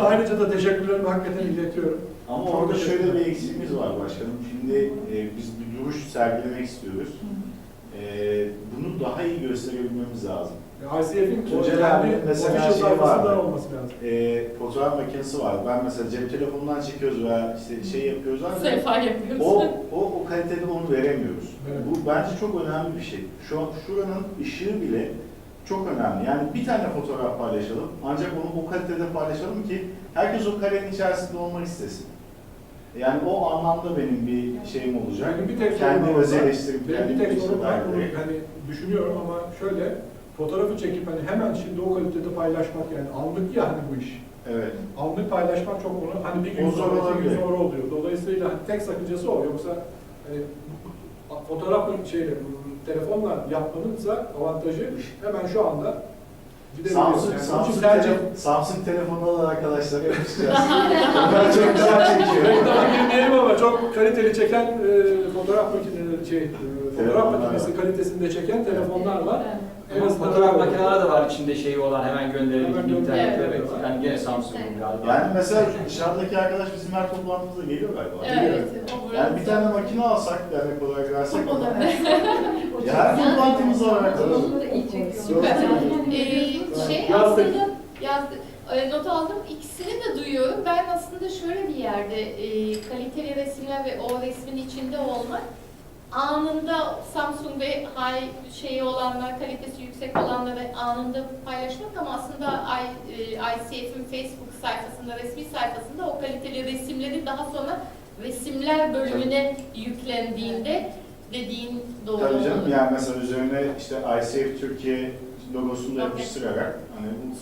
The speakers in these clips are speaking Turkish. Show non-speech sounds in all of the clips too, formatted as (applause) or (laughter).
Ayrıca da teşekkürlerimi hakikaten iletiyorum. Ama Çok orada şöyle bir eksiğimiz var başkanım. Şimdi e, biz bir duruş sergilemek istiyoruz. E, bunu daha iyi gösterebilmemiz lazım. ICF'in Tuncel abi mesela şey vardı. olması lazım. E, fotoğraf makinesi var. Ben mesela cep telefonundan çekiyoruz veya işte şey yapıyoruz ama Sayfa yapıyoruz. o, o, o kalitede onu veremiyoruz. Evet. Bu bence çok önemli bir şey. Şu an şuranın ışığı bile çok önemli. Yani bir tane fotoğraf paylaşalım ancak onu o kalitede paylaşalım ki herkes o karenin içerisinde olmak istesin. Yani o anlamda benim bir şeyim olacak. Benim bir tek kendi öz eleştirim, kendi bir tek sorunum var. Bunu hani düşünüyorum ama şöyle fotoğrafı çekip hani hemen şimdi o kalitede paylaşmak yani anlık ya hani bu iş. Evet. Anlık paylaşmak çok onu hani bir gün O zor sonra, iki gün sonra oluyor. Dolayısıyla hani tek sakıncası o. Yoksa hani fotoğrafla şeyle telefonla yapmanınsa avantajı hemen şu anda. Samsung, Yani Samsung, tercih tele- Samsung telefonu alan arkadaşlar yapacağız. (laughs) Onlar çok güzel çekiyor. Reklama girmeyelim ama çok kaliteli çeken e, fotoğraf makineleri şey, e, fotoğraf makinesi kalitesinde çeken telefonlar var. Fotoğraf öyle. makineleri de var içinde şeyi olan hemen gönderebildiği gönder- internette. Evet. Evet. Yani gene Samsung'un galiba. Yani mesela dışarıdaki arkadaş bizim her toplantımıza geliyor galiba. Evet. o Yani bir tane makine alsak dernek olarak versek. O da (laughs) Ya her toplantımız var arkadaşlar. Süper. Ee, şey Yazdık. aslında yazdı. e, Not aldım. İkisini de duyuyorum. Ben aslında şöyle bir yerde e, kaliteli resimler ve o resmin içinde olmak anında Samsung ve high şeyi olanlar, kalitesi yüksek olanları anında paylaşmak ama aslında e, ICF'in Facebook sayfasında, resmi sayfasında o kaliteli resimleri daha sonra resimler bölümüne yüklendiğinde dediğin doğru Tabii canım olur. yani mesela üzerine işte ICF Türkiye logosunu da yapıştırarak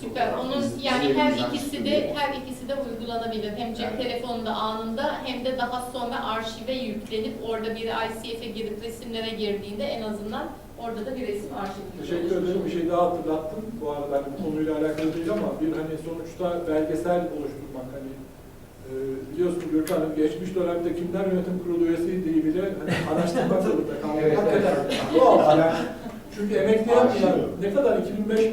Süper. Onun yani her ikisi de her ikisi de uygulanabilir. Hem cep Evet. telefonunda anında hem de daha sonra arşive yüklenip orada bir ICF'e girip resimlere girdiğinde en azından orada da bir resim arşivi Teşekkür ederim. Bir şey daha hatırlattın. Bu arada hani bu konuyla alakalı değil ama bir hani sonuçta belgesel oluşturmak hani e, biliyorsun Gürkan'ın geçmiş dönemde kimler yönetim kurulu üyesiydi bile hani (laughs) araştırmak zorunda kaldık. Evet, Hakikaten. Doğal yani. Çünkü emekli yaptılar. Arşiv. Ne kadar? 2005 mi?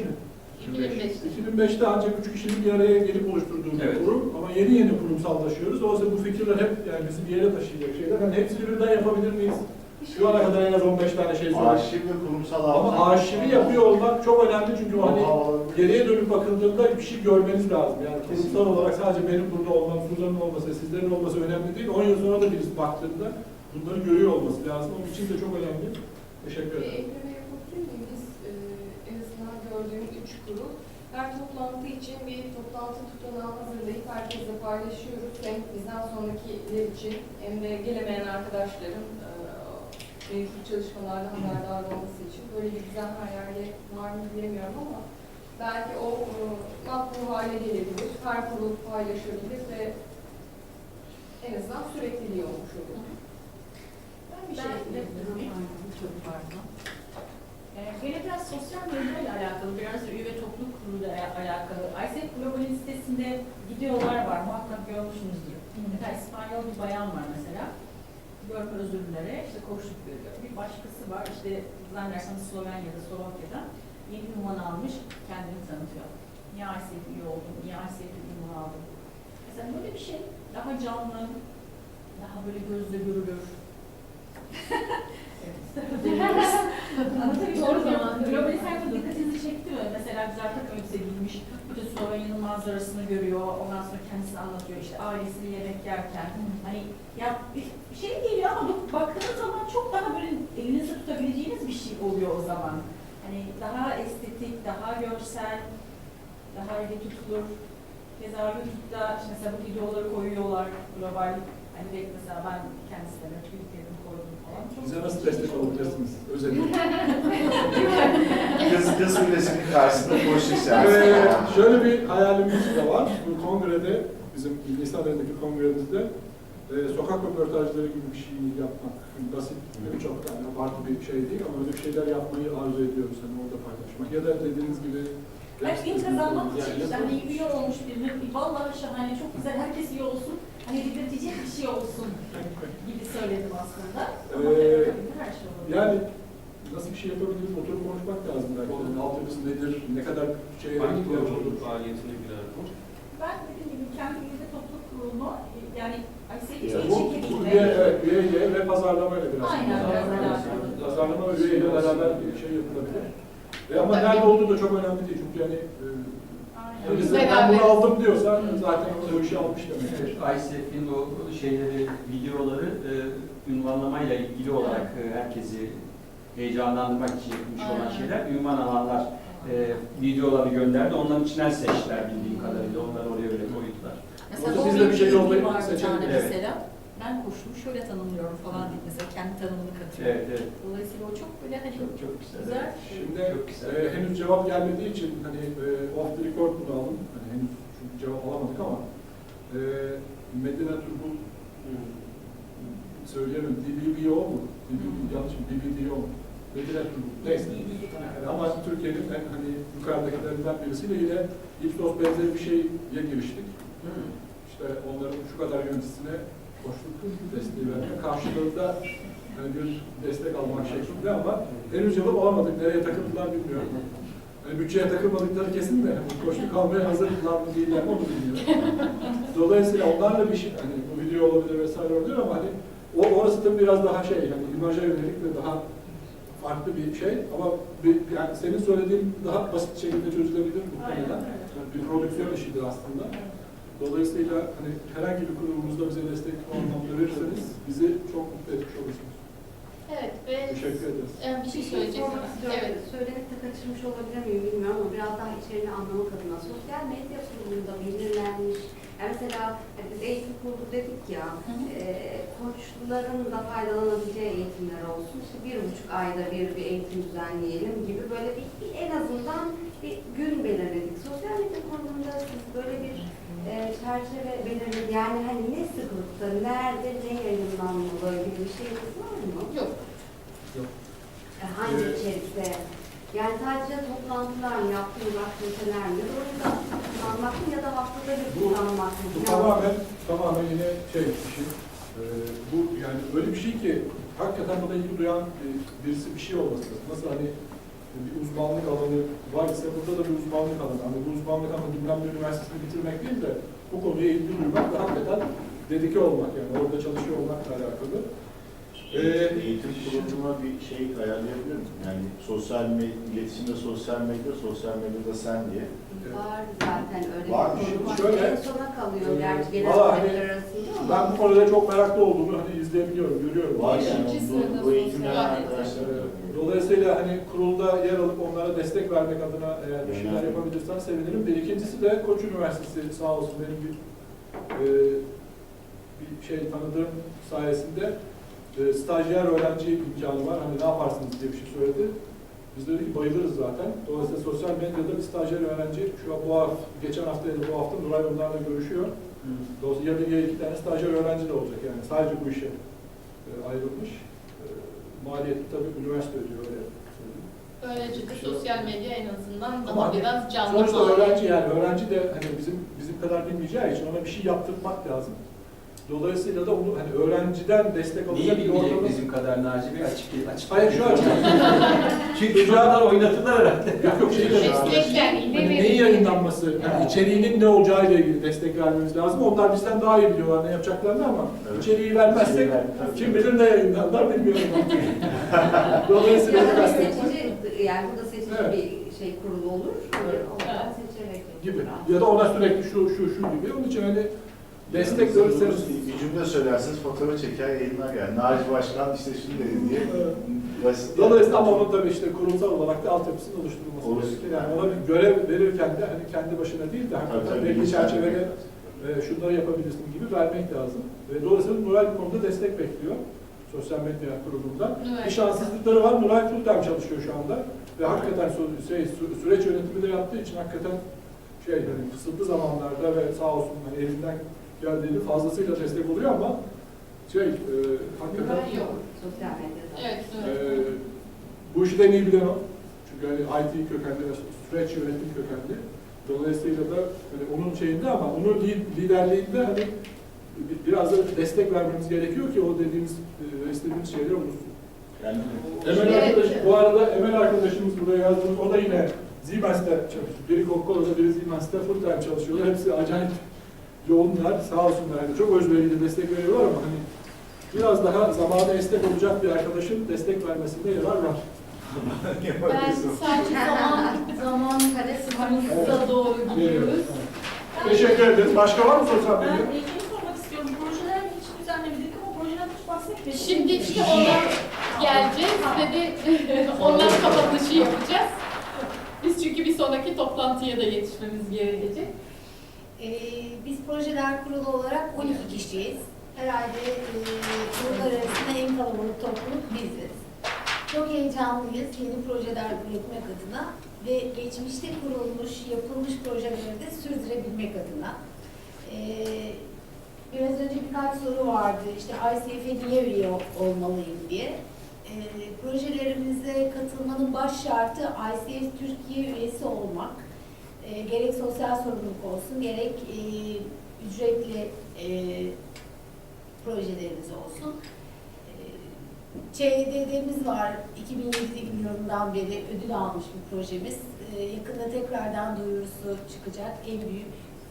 2005. 2005'te ancak üç kişinin bir araya gelip oluşturduğu bir Evet. kurum ama yeni yeni kurumsallaşıyoruz. Dolayısıyla bu fikirler hep yani bizi bir yere taşıyacak şeyler. Hani hepsini birden yapabilir miyiz? Şu ana kadar en az 15 tane şey söyledik. Arşiv ve kurumsal Ama arşivi yapıyor olmak çok önemli çünkü o hani Havalı- geriye dönüp bakıldığında bir şey görmeniz lazım. Yani kurumsal olarak sadece benim burada olmam, Suzan'ın olması, sizlerin olması önemli değil. 10 yıl sonra da birisi baktığında bunları görüyor olması lazım. Onun için de çok önemli. Teşekkür ederim. Gördüğüm üç kurul her toplantı için bir toplantı tutanağı hazırlayıp herkesle paylaşıyoruz. Hem bizden sonrakiler için hem de gelemeyen arkadaşların e, mevcut çalışmalarla haberdar olması için. Böyle bir düzen her yerde var mı bilemiyorum ama belki o e, makbul hale gelebilir. Her kurul paylaşabilir ve en azından sürekliliği olmuş olur. Ben bir şey ekleyebilirim. Çok pardon. Gene biraz sosyal medya ile alakalı, biraz da üye ve topluluk kuruluyla alakalı. ISEC Global'in sitesinde videolar var, muhakkak görmüşsünüzdür. Mesela İspanyol bir bayan var mesela. Görme özürlülere işte koştuk görüyor. Bir başkası var işte zannedersem Slovenya'da, Slovakya'da yeni ünvan almış, kendini tanıtıyor. Niye ISEC üye oldum, niye ISEC ünvan aldım? Mesela böyle bir şey daha canlı, daha böyle gözle görülür. (laughs) Anlatabiliyor Doğru muyum? zaman. Global sayfa dikkatinizi çekti mi? Mesela güzel takım elbise giymiş, bütün Slovenya'nın manzarasını görüyor, ondan sonra kendisi anlatıyor işte ailesiyle yemek yerken. Hani ya bir şey geliyor ama bak- baktığınız zaman çok daha böyle elinizde tutabileceğiniz bir şey oluyor o zaman. Hani daha estetik, daha görsel, daha eli tutulur. Keza YouTube'da işte mesela bu videoları koyuyorlar global. Hani mesela ben kendisine. Çok Bize nasıl destek olabilirsiniz? Özellikle. Kız, kız kulesinin karşısında boşluk Ee, seansı. şöyle bir hayalimiz de var. Bu kongrede, bizim Nisan ayındaki kongremizde e, sokak röportajları gibi bir şey yapmak. Yani basit, birçok tane farklı bir şey değil ama öyle bir şeyler yapmayı arzu ediyoruz. Hani orada paylaşmak. Ya da dediğiniz gibi Ben gün kazanmak için Yani üye olmuş birine vallahi şahane çok güzel herkes iyi olsun. Hani dedirtecek bir şey olsun gibi söyledim aslında. Ama Ee, her şey olur. Yani nasıl bir şey yapabiliriz oturup konuşmak lazım belki. Yani altyapısı nedir, ne kadar şeye Hangi kurulun faaliyetine girer bu? ben dediğim gibi kendi üyede topluluk kurulumu yani Bu, bu şekilde üye, evet, üyeyle ve pazarlamayla biraz. Aynen, biraz Pazarlama-. Pazarlama ve üyeyle beraber bir şey yapılabilir. E ama nerede olduğu da çok önemli değil çünkü yani birisi ben bunu aldım diyorsa zaten o işi almış demektir. ICF'in o şeyleri, videoları e, ünvanlamayla ilgili olarak e, herkesi heyecanlandırmak için yapmış olan şeyler. Ünvan alanlar e, videoları gönderdi. Onların içinden seçtiler bildiğim kadarıyla. Onları oraya öyle koydular. Mesela Orada o biz de bir şey bir seçelim. Evet. mesela. Ben koşumu şöyle tanımlıyorum falan diye mesela kendi tanımını katıyor. Evet, evet. Dolayısıyla o çok böyle hani Çok çok güzel. güzel. Şimdi Çok güzel. e, henüz cevap gelmediği için hani e, off the record bunu aldım. Hani henüz çünkü cevap alamadık ama e, Medine Turgul e, söyleyemem. DBBO mu? DBB, yanlış mı? DBDO mu? Medine Turgul. Neyse. Yani ama Türkiye'nin en hani yukarıdakilerinden birisiyle yine Ipsos benzeri bir şeye giriştik. İşte onların şu kadar yöneticisine koştuk desteği vermeye. Karşılığında yani bir destek almak şeklinde ama henüz cevap alamadık. Nereye takıldılar bilmiyorum. Yani bütçeye takılmadıkları kesin de hani koştuk almaya hazırdılar mı değiller mi onu bilmiyorum. Dolayısıyla onlarla bir şey, hani bu video olabilir vesaire olabilir ama hani o orası da biraz daha şey, hani imaja yönelik ve daha farklı bir şey ama bir, yani senin söylediğin daha basit şekilde çözülebilir muhtemelen. Yani bir prodüksiyon işidir aslında. Dolayısıyla hani herhangi bir kurumumuzda bize destek o anlamda verirseniz bizi çok mutlu etmiş olursunuz. Evet ve Teşekkür ederiz. e, bir şey istiyorum. Evet. Söylenip de kaçırmış olabilir miyim bilmiyorum ama biraz daha içeriğini anlamak adına. Sosyal medya kurulunda belirlenmiş, yani mesela hani biz eğitim kurulu dedik ya, Hı hı. e, koçların da faydalanabileceği eğitimler olsun. İşte bir buçuk ayda bir bir eğitim düzenleyelim gibi böyle bir, bir en azından bir gün belirledik. Sosyal medya kurulunda siz böyle bir e, çerçeve belirledik. Yani hani ne sıklıkta, nerede, ne yayınlanmalı gibi bir şeyiniz var mı? Yok. E, Hangi Evet. içerikte? Yani sadece toplantılar mı, yaptığınız aktiviteler mi? Orada kullanmak mı ya da haftada bir kullanmak mı? Bu tamamen, tamamen yine şey bir şey. Ee, bu yani öyle bir şey ki hakikaten buna ilgi duyan e, birisi bir şey olması lazım. Nasıl hani bir uzmanlık alanı var ise burada da bir uzmanlık alanı. Hani bu uzmanlık alanı bilmem ne üniversitesini bitirmek değil de bu konuya ilgi duymak ve hakikaten dedike olmak yani orada çalışıyor olmakla alakalı. Ee, Eğitim kuruluna bir şey ayarlayabiliyor musun? Yani sosyal medya, iletişimde sosyal medya, sosyal medyada sen diye. Var zaten öyle bir konu var. Şöyle, en sona kalıyor e, gerçi genel valla hani arasında ama. ben bu konuda çok meraklı olduğumu hani izleyebiliyorum, görüyorum. Var yani Beşinci bu, bu eğitimler sosyal arkadaşlar. Dolayısıyla hani kurulda yer alıp onlara destek vermek adına eğer bir şeyler yapabilirsen sevinirim. Bir ikincisi de Koç Üniversitesi sağ olsun benim bir, e, bir şey tanıdığım sayesinde e, stajyer öğrenci imkanı var. Hani ne yaparsınız diye bir şey söyledi. Biz de dedik bayılırız zaten. Dolayısıyla sosyal medyada bir stajyer öğrenci şu an bu hafta, geçen hafta ya da bu hafta Nuray onlarla görüşüyor. Dolayısıyla ya bir ya iki tane stajyer öğrenci de olacak yani sadece bu işe e, ayrılmış. E, maliyeti tabii üniversite ödüyor öyle. Böylece de sosyal medya en azından daha Ama biraz canlı Sonuçta öğrenci yani öğrenci de hani bizim bizim kadar bilmeyeceği için ona bir şey yaptırmak lazım. Dolayısıyla da onu hani öğrenciden destek alacak bir bilmeyecek ortamı... bizim kadar Naci Bey? Açık açık. Hayır şu an (laughs) Çünkü şu kadar oynatırlar herhalde. yok yok şey hani ne neyin yayınlanması, yani içeriğinin ne olacağıyla ilgili destek vermemiz lazım. Onlar bizden daha iyi biliyorlar ne yapacaklarını ama Evet. içeriği vermezsek İçeriği ver- kim bilir ne yayınlarlar bilmiyorum. (laughs) Dolayısıyla da seçici, yani burada seçici Evet. bir şey kurulu olur. Evet. Oradan seçerek gibi. Ya da ona sürekli şu şu şu gibi. Onun için hani destek Yani verirseniz Bir cümle söylersiniz, fotoğrafı çeker yayınlar yani. Naci Başkan işte şunu dedi diye. Basit. Dolayısıyla ama onun tabii işte kurumsal olarak da altyapısının oluşturulması Oluştur- gerekir. Yani ona bir görev verirken de hani kendi başına değil de hakikaten belli çerçevede e, şunları yapabilirsin gibi vermek lazım. Ve dolayısıyla Nuray bu konuda destek bekliyor. Sosyal medya kurulundan. Evet. Bir şanssızlıkları var. Nuray full time çalışıyor şu anda. Ve hakikaten şey, sü- süreç yönetimi de yaptığı için hakikaten şey hani kısıtlı zamanlarda ve sağ olsun hani elinden geldiğini fazlasıyla destek oluyor ama şey e, hakikaten yok. Sosyal medyada. Evet, evet. bu işi de iyi bilen o. Çünkü hani IT kökenli ve süreç yönetim kökenli. Dolayısıyla da hani onun şeyinde ama onun li- liderliğinde hani bi- biraz da destek vermemiz gerekiyor ki o dediğimiz, e, istediğimiz şeyler olursun. Yani Emel Evet. arkadaş, bu arada Emel arkadaşımız buraya yazdığımız, o da yine Siemens'te çalışıyor. Biri Coca-Cola'da, biri Siemens'te full time çalışıyorlar. Hepsi acayip yoğunlar, sağ olsunlar. Yani çok özverili destek veriyorlar ama hani biraz daha zamanı esnek olacak bir arkadaşın destek vermesinde yarar var. (laughs) Ben sadece zaman, zaman kısmımıza doğru gidiyoruz. Teşekkür ederiz. Başka var mı sosyal Ben medya? şunu sormak istiyorum. Projeler hiç düzenlemedik ama projeden hiç bahsetmedik. Şimdi işte ona geleceğiz ve de (laughs) ondan kapanışı yapacağız. Biz çünkü bir sonraki toplantıya da yetişmemiz gerekecek. Ee, biz projeler kurulu olarak 12 kişiyiz. Herhalde e, arasında en kalabalık topluluk biziz. Çok heyecanlıyız yeni projeler üretmek adına ve geçmişte kurulmuş, yapılmış projeleri de sürdürebilmek adına. Ee, biraz önce birkaç soru vardı. İşte ICF'e niye üye olmalıyım diye. Ee, projelerimize katılmanın baş şartı ICF Türkiye üyesi olmak. E, gerek sosyal sorumluluk olsun, gerek e, ücretli e, projelerimiz olsun. E, ÇED'miz var. 2007 yılından beri ödül almış bir projemiz. E, yakında tekrardan duyurusu çıkacak. En büyük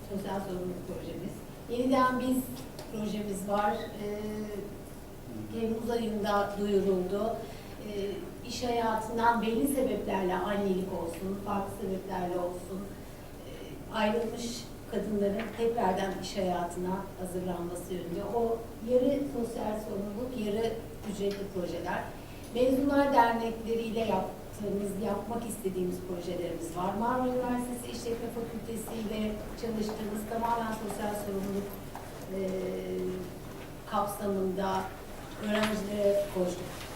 sosyal sorumluluk projemiz. Yeniden Biz projemiz var. E, Temmuz ayında duyuruldu. E, iş hayatından belli sebeplerle annelik olsun, farklı sebeplerle olsun ayrılmış kadınların tekrardan iş hayatına hazırlanması yönünde. O yarı sosyal sorumluluk, yarı ücretli projeler. Mezunlar dernekleriyle yaptığımız, yapmak istediğimiz projelerimiz var. Marmara Üniversitesi İşletme Fakültesi ile çalıştığımız tamamen sosyal sorumluluk e, kapsamında öğrencilere koçluk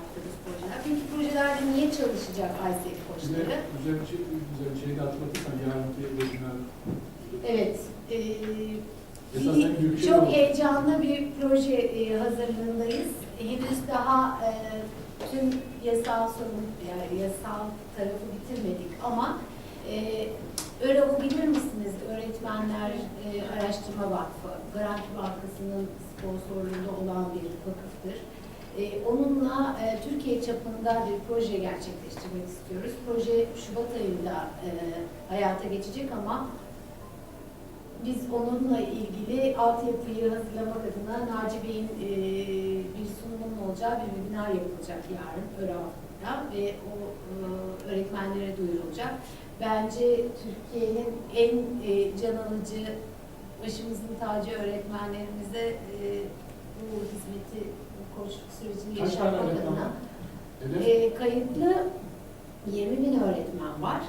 yaptığımız projeler. Peki projelerde niye çalışacak ICF koçları? Güzel bir şey, güzel bir şey de hatırlatırsan yarınki webinar. Evet. e, bir- çok heyecanlı bir proje e, hazırlığındayız. Henüz daha e, tüm yasal sorun, yani yasal tarafı bitirmedik ama e, ÖRAV'ı bilir misiniz? Öğretmenler e, Araştırma Vakfı, Garanti Bankası'nın sponsorluğunda olan bir vakıftır. E, onunla e, Türkiye çapında bir proje gerçekleştirmek istiyoruz. Proje Şubat ayında e, hayata geçecek ama biz onunla ilgili altyapıyı hazırlamak adına Naci Bey'in e, bir sunumunun olacağı bir webinar yapılacak yarın ÖRAV'da ve o öğretmenlere duyurulacak. Bence Türkiye'nin en e, can alıcı, başımızın tacı öğretmenlerimize bu hizmeti, koçluk sürecini Kaç öğretmen adına. E, kayıtlı 20 bin öğretmen var.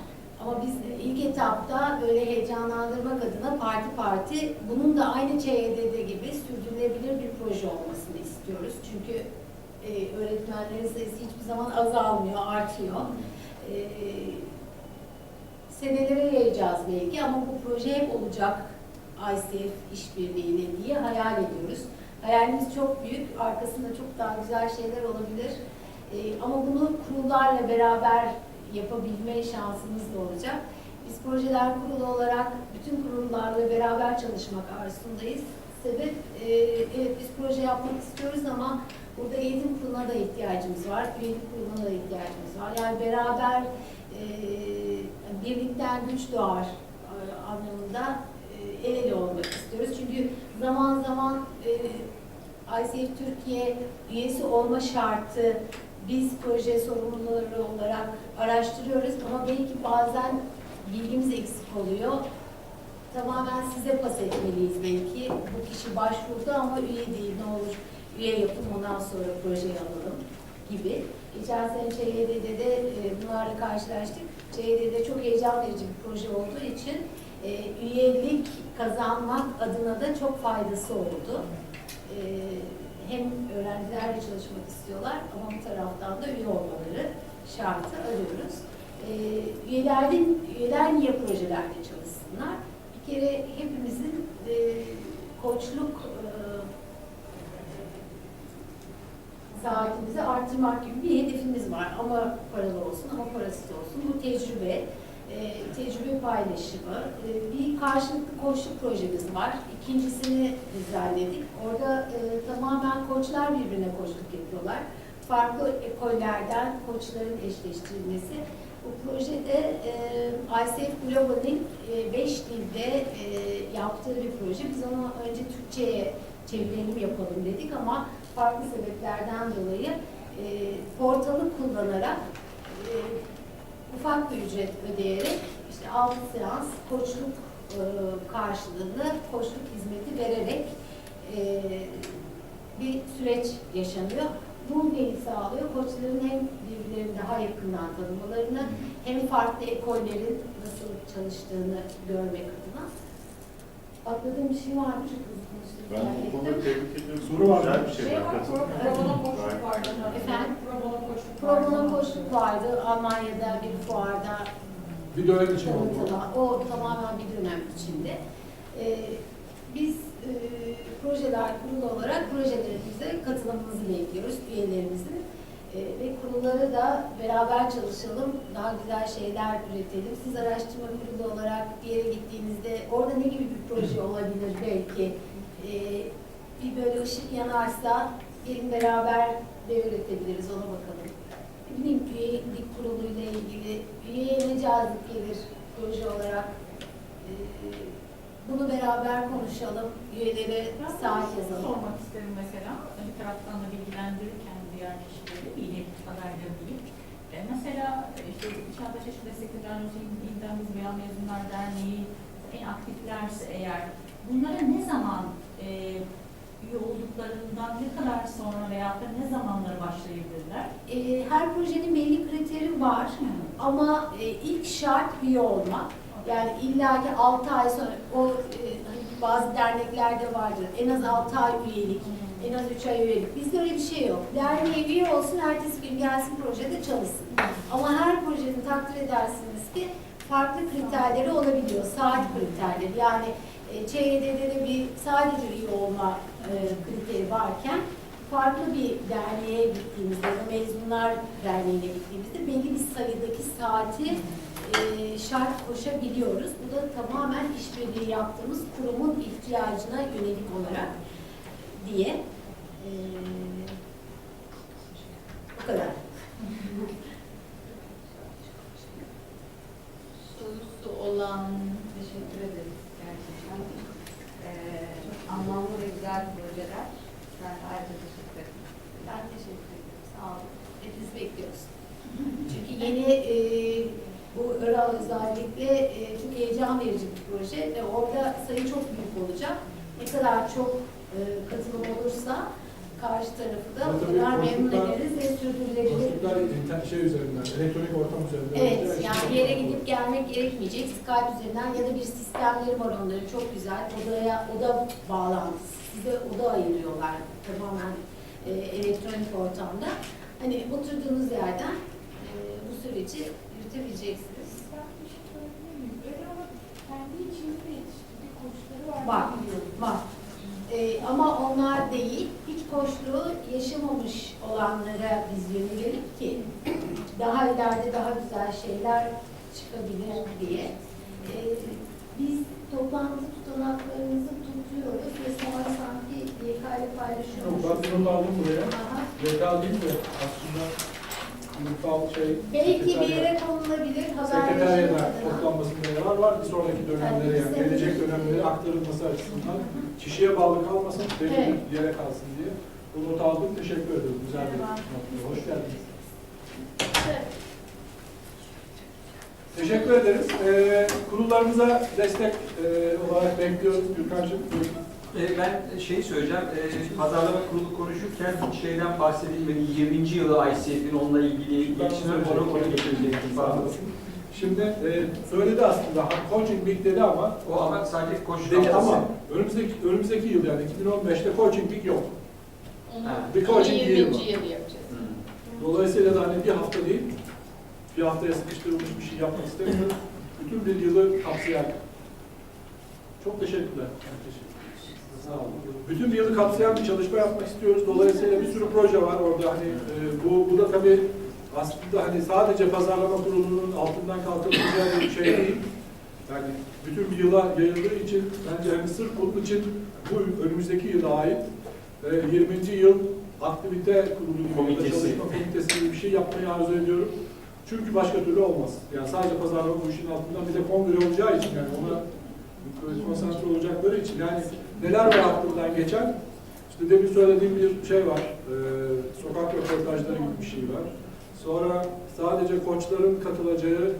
Ama biz ilk etapta böyle heyecanlandırmak adına parti parti bunun da aynı ÇYD'de gibi sürdürülebilir bir proje olmasını istiyoruz. Çünkü e, öğretmenlerin sayısı hiçbir zaman azalmıyor, artıyor. E, senelere yayacağız belki ama bu proje hep olacak ICF işbirliğiyle diye hayal ediyoruz. Hayalimiz çok büyük, arkasında çok daha güzel şeyler olabilir. E, ama bunu kurullarla beraber yapabilme şansımız da olacak. Biz projeler kurulu olarak bütün kurullarla beraber çalışmak arzusundayız. Sebep, e, evet biz proje yapmak istiyoruz ama burada eğitim kuruluna da ihtiyacımız var, üyelik kuruluna da ihtiyacımız var. Yani beraber e, birlikten güç doğar e, anlamında e, el ele olmak istiyoruz. Çünkü zaman zaman e, ICF Türkiye üyesi olma şartı biz proje sorumluları olarak araştırıyoruz ama belki bazen bilgimiz eksik oluyor. Tamamen size pas etmeliyiz belki. Bu kişi başvurdu ama üye değil. Ne olur üye yapın ondan sonra projeyi alalım gibi. Geçen sene ÇYD'de de e, bunlarla karşılaştık. ÇYD'de çok heyecan verici bir proje olduğu için e, üyelik kazanmak adına da çok faydası oldu. E, hem öğrencilerle çalışmak istiyorlar ama bir taraftan da üye olmaları şartı arıyoruz. E, üyelerin, üyeler niye projelerde çalışsınlar? Bir kere hepimizin e, koçluk e, saatimizi artırmak gibi bir hedefimiz var. Ama paralı olsun ama parasız olsun. Bu tecrübe, e, tecrübe paylaşımı, e, bir karşılıklı koçluk projemiz var. İkincisini düzenledik. Orada e, tamamen koçlar birbirine koçluk yapıyorlar. Farklı ekollerden koçların eşleştirilmesi. Bu projede e, ICF Global'in 5 dilde e, yaptığı bir proje. Biz onu önce Türkçe'ye çevirelim yapalım dedik ama farklı sebeplerden dolayı e, portalı kullanarak e, ufak bir ücret ödeyerek işte 6 seans koçluk e, karşılığında koçluk hizmeti vererek e, bir süreç yaşanıyor. Bu neyi sağlıyor? Koçların hem birbirlerini daha yakından tanımalarını hem farklı ekollerin nasıl çalıştığını görmek adına. Atladığım bir şey var mı? Çok. Ben bu konuda tebrik ediyorum. Soru var mı? Güzel bir şey. Şey var, katılıyorum. pro bono vardı. Efendim? Pro bono koçluk vardı. Pro bono koçluk vardı Almanya'da bir fuarda Bir dönem için oldu. o tamamen bir dönem içinde. Ee, biz e, projeler kurulu olarak projelerimize katılımımızı bekliyoruz üyelerimizin. Ee, ve kurulları da beraber çalışalım, daha güzel şeyler üretelim. Siz araştırma kurulu olarak bir yere gittiğinizde orada ne gibi bir proje olabilir belki? Ee, bir böyle ışık yanarsa gelin beraber de üretebiliriz, ona bakalım. Ne bileyim üyelik kuruluyla ilgili üyeye ne cazip gelir proje olarak Ee, bunu beraber konuşalım, üyelere saat şey yazalım. sormak isterim mesela. Bir taraftan da bilgilendirirken diğer kişileri, iyi adayları diyeyim. E, mesela işte Çağdaş Yaşam Destekli Düzenlemesi'nden biz veya Mezunlar Derneği en aktiflerse eğer bunlara ne zaman e, üye olduklarından ne kadar sonra veya da ne zamanları başlayabilirler? Ee, her projenin belli kriteri var ama e, ilk şart üye olmak. Yani illaki 6 ay sonra o e, hani bazı derneklerde vardır. En az 6 ay üyelik, en az 3 ay üyelik. Bizde öyle bir şey yok. Derneğe üye olsun, ertesi gün gelsin projede çalışsın. Ama her projenin takdir edersiniz ki farklı kriterleri olabiliyor. Saat kriterleri. Yani e, de bir sadece üye olma e, kriteri varken farklı bir derneğe gittiğimizde, mezunlar derneğine gittiğimizde belli bir sayıdaki saati e, şart koşabiliyoruz. Bu da tamamen işbirliği yaptığımız kurumun ihtiyacına yönelik olarak diye. E, bu kadar. Sorusu olan teşekkür ederiz gerçekten. Ee, çok anlamlı ve güzel projeler. Ben de ayrıca teşekkür ederim. Ben teşekkür ederim. Sağ olun. Hepiniz bekliyoruz. Çünkü yeni e, bu Irak özellikle e, çok heyecan verici bir proje ve orada sayı çok büyük olacak. Ne kadar çok e, katılım olursa karşı tarafı da o Tabii, kadar memnun koşullar- ederiz ve sürdürülebilir. Çocuklar internet şey üzerinden, elektronik ortam üzerinden. Evet, yani bir yere gidip gelmek gerekmeyecek. Skype üzerinden ya da bir sistemleri var onların çok güzel. Odaya, oda bağlantısı. Size oda ayırıyorlar tamamen e, elektronik ortamda. Hani oturduğunuz yerden e, bu süreci yürütebileceksiniz. Ben bir şey söyleyebilir miyim? Öyle ama kendi içinde yetiştirdiği koçları var. Var. E, ama onlar değil, hiç koçluğu yaşamamış olanlara biz yönelelim ki daha ileride daha güzel şeyler çıkabilir diye. E, biz toplantı tutanaklarımızı tutuyoruz ve sonra sanki YK ile Yok, paylaşıyoruz. Ben bunu aldım buraya. Aha. Değil de aslında kurumsal şey... Belki bir yere konulabilir, haberleşmek adına. toplanmasında yarar var. Bir sonraki dönemlere yani gelecek dönemlere aktarılması açısından kişiye bağlı kalmasın, belli Evet. bir yere kalsın diye. Bu notu aldım. Teşekkür ederim. Güzel bir not. Hoş geldiniz. Evet. Teşekkür ederiz. Ee, kurullarımıza destek e, olarak bekliyoruz. Gürkan'cığım. buyurun. E, Ben şeyi söyleyeceğim, e, pazarlama kurulu konuşurken hiç şeyden bahsedilmedi. 20. yılı ICF'in onunla ilgili söyleyecektim. onu, onu getirecektim. Sağ Pardon. Şimdi e, söyledi aslında, coaching week dedi ama O ama sadece koşu dedi ama önümüzdeki önümüzdeki yıl yani 2015'te coaching week yok. Onu Ha. Bir coaching 20. yıl var. yapacağız. Dolayısıyla da hani bir hafta değil, bir haftaya sıkıştırılmış bir şey yapmak istemiyoruz. Bütün bir yılı kapsayan. Çok teşekkürler. Çok teşekkürler. Bütün bir yılı kapsayan bir çalışma yapmak istiyoruz. Dolayısıyla bir sürü proje var orada. Hani e, bu, bu da tabii aslında hani sadece pazarlama kurulunun altından kalkabileceği bir şey değil. Yani bütün bir yıla yayıldığı için bence hani sırf bunun için bu önümüzdeki yıla ait e, 20. yıl aktivite kurulu Komitesi. çalışma komitesi gibi bir şey yapmayı arzu ediyorum. Çünkü başka türlü olmaz. Yani sadece pazarlama bu işin altından bir de kongre olacağı için yani ona konsantre olacakları için yani neler var aklımdan geçen işte demin söylediğim bir şey var. Ee, sokak röportajları gibi bir şey var. Sonra sadece koçların katılacağı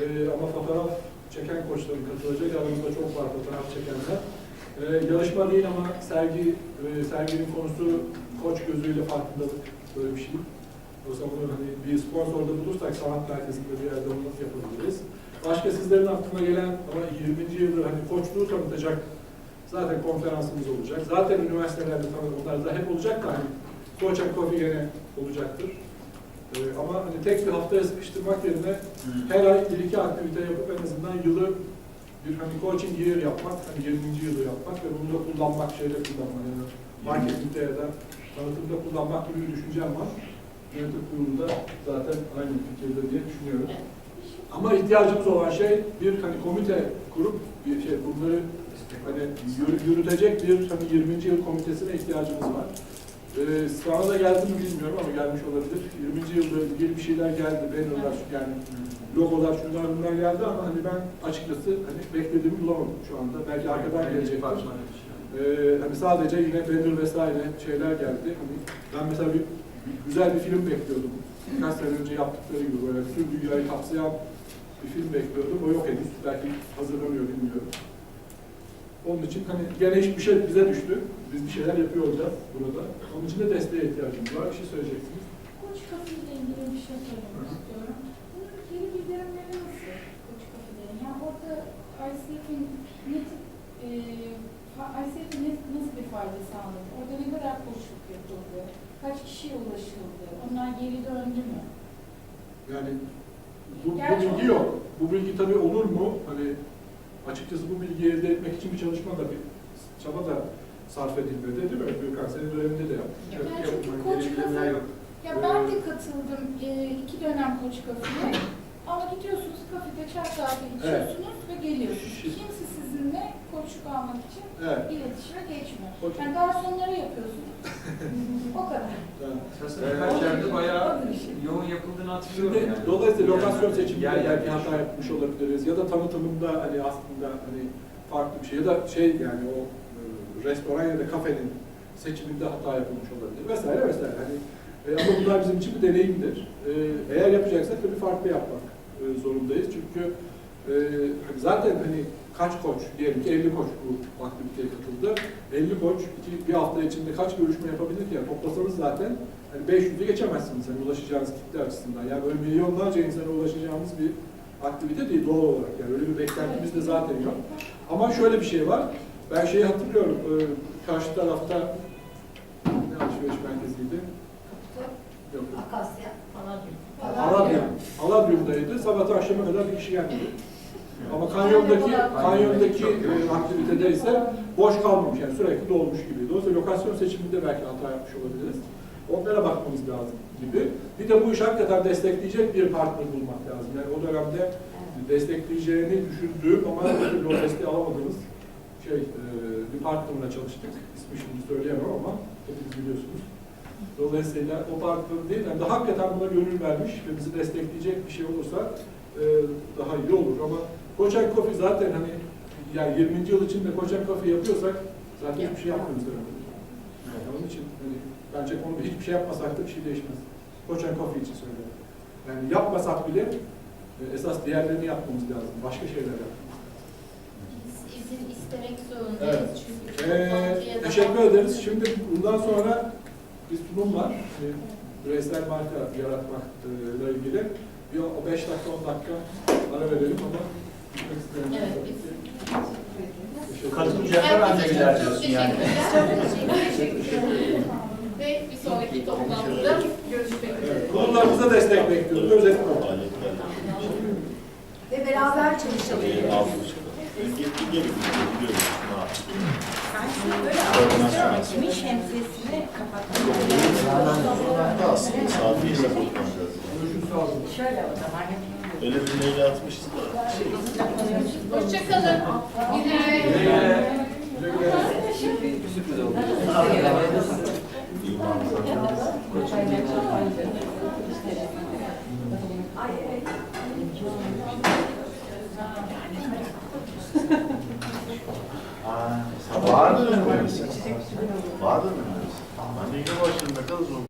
e, ama fotoğraf çeken koçların katılacağı yanımızda çok var fotoğraf çekenler. Ee, yarışma değil ama sergi e, serginin konusu koç gözüyle farkındalık böyle bir şey. O zaman hani bir sponsorda bulursak sanat merkezinde bir yerde onu yapabiliriz. Başka sizlerin aklına gelen ama 20. yıldır hani koçluğu tanıtacak zaten konferansımız olacak. Zaten üniversitelerde tanıtım onlar da hep olacak da hani and Coffee gene olacaktır. Ee, ama hani tek bir haftaya sıkıştırmak yerine her ay bir iki aktivite yapıp en azından yılı bir hani coaching year yapmak, hani 20. yılı yapmak ve bunu da kullanmak, şeyde kullanmak, yani marketingde ya da tanıtımda kullanmak gibi bir düşüncem var. Yönetim kurulu da zaten aynı fikirde diye düşünüyorum. Ama ihtiyacımız olan şey bir hani komite kurup bir şey bunları hani yürü- yürütecek bir hani 20. yıl komitesine ihtiyacımız var. Ee, sana da geldi mi bilmiyorum ama gelmiş olabilir. 20. yılda ilgili bir şeyler geldi, bannerlar yani logolar şunlar bunlar geldi ama hani ben açıkçası hani beklediğimi bulamadım şu anda. Belki arkadan gelecek. Ee, hani sadece yine banner vesaire şeyler geldi. Hani ben mesela bir, bir güzel bir film bekliyordum. Birkaç sene önce yaptıkları gibi böyle bütün dünyayı kapsayan bir film bekliyordum. O yok henüz. Belki hazırlanıyor bilmiyorum. Onun için hani gene hiçbir şey bize düştü. Biz bir şeyler yapıyor olacağız burada. Onun için de desteğe ihtiyacımız var. Bir şey söyleyeceksiniz. Koç kafeyle ilgili bir şey söylemek istiyorum. Bunun geri bildirimleri nasıl Koç kafelerin? Yani orada ICF'in ne tip, e, ICF'in ne, nasıl bir fayda sağladı? Orada ne kadar koçluk yapıldı? Kaç kişiye ulaşıldı? Onlar geri döndü mü? Yani bu, bu bilgi yok. Bu bilgi tabii olur mu? Hani açıkçası bu bilgiyi elde etmek için bir çalışma da bir çaba da sarf edilmedi değil mi? Gürkan senin döneminde de yaptık. Ya ben çünkü koç yok. Ya ben de katıldım e, iki dönem koç kafeye. Ama gidiyorsunuz kafede çay kahve içiyorsunuz ve geliyorsunuz. Kimse sizinle koçluk almak için Evet. iletişime geçmiyor. Koç- Yani garsonlara yapıyorsunuz. (laughs) o kadar. Yani, Esasında Ee, bayağı bir yoğun yapıldığını hatırlıyorum Şimdi yani. dolayısıyla Yani lokasyon seçiminde yer yer belki hata yapmış olabiliriz ya da tanıtımında hani aslında hani farklı bir şey ya da şey yani o e, restoran ya da kafenin seçiminde hata yapılmış olabilir vesaire vesaire. Hani e, ama bunlar bizim için bir deneyimdir. E, eğer yapacaksak tabii farklı yapmak e, zorundayız çünkü e, hani zaten hani kaç koç diyelim ki 50 koç bu aktiviteye katıldı. 50 koç iki, bir hafta içinde kaç görüşme yapabilir ki? Yani toplasanız zaten hani 500'ü geçemezsiniz hani ulaşacağınız kitle açısından. Yani böyle milyonlarca insana ulaşacağımız bir aktivite değil doğal olarak. Yani öyle bir beklentimiz de zaten yok. Ama şöyle bir şey var. Ben şeyi hatırlıyorum. e, karşı tarafta ne alışveriş merkeziydi? Yok. Akasya. Aladyum. Aladyum'daydı. Sabah akşama kadar bir kişi gelmedi. Ama kanyondaki kanyondaki e, aktivitede ise boş kalmamış yani sürekli dolmuş gibi. Dolayısıyla lokasyon seçiminde belki hata yapmış olabiliriz. Onlara bakmamız lazım gibi. Bir de bu iş hakikaten destekleyecek bir partner bulmak lazım. Yani o dönemde destekleyeceğini düşündüğüm ama o desteği alamadığımız şey e, bir partnerla çalıştık. İsmi şimdi söyleyemem ama hepiniz biliyorsunuz. Dolayısıyla o partner değil, yani daha hakikaten buna gönül vermiş ve bizi destekleyecek bir şey olursa e, daha iyi olur. Ama Koçak Coffee zaten hani yani 20. yıl içinde Koçak Coffee yapıyorsak zaten hiçbir şey yapmıyoruz demektir. Yani onun için hani bence konu hiçbir şey yapmasak da bir şey değişmez. Koçak Coffee için söylüyorum. Yani yapmasak bile e, esas diğerlerini yapmamız lazım. Başka şeyler yapmamız Biz izin istemek zorundayız Evet. çünkü Ee, daha- teşekkür ederiz. Şimdi bundan sonra bir sunum var. Ee, bireysel marka yaratmakla ilgili. Bir o 5 dakika 10 dakika ara verelim ama Evet, biz-. Katılacaklar anca gider diyorsun yani. Ve bir sonraki toplantıda görüşmek üzere. Konularımıza destek bekliyoruz. Özet bu. Ve beraber çalışalım. Böyle ağzını açmış şemsiyesini olun. Şöyle o zaman. Öyle bir mail atmıştı da. Hoşçakalın.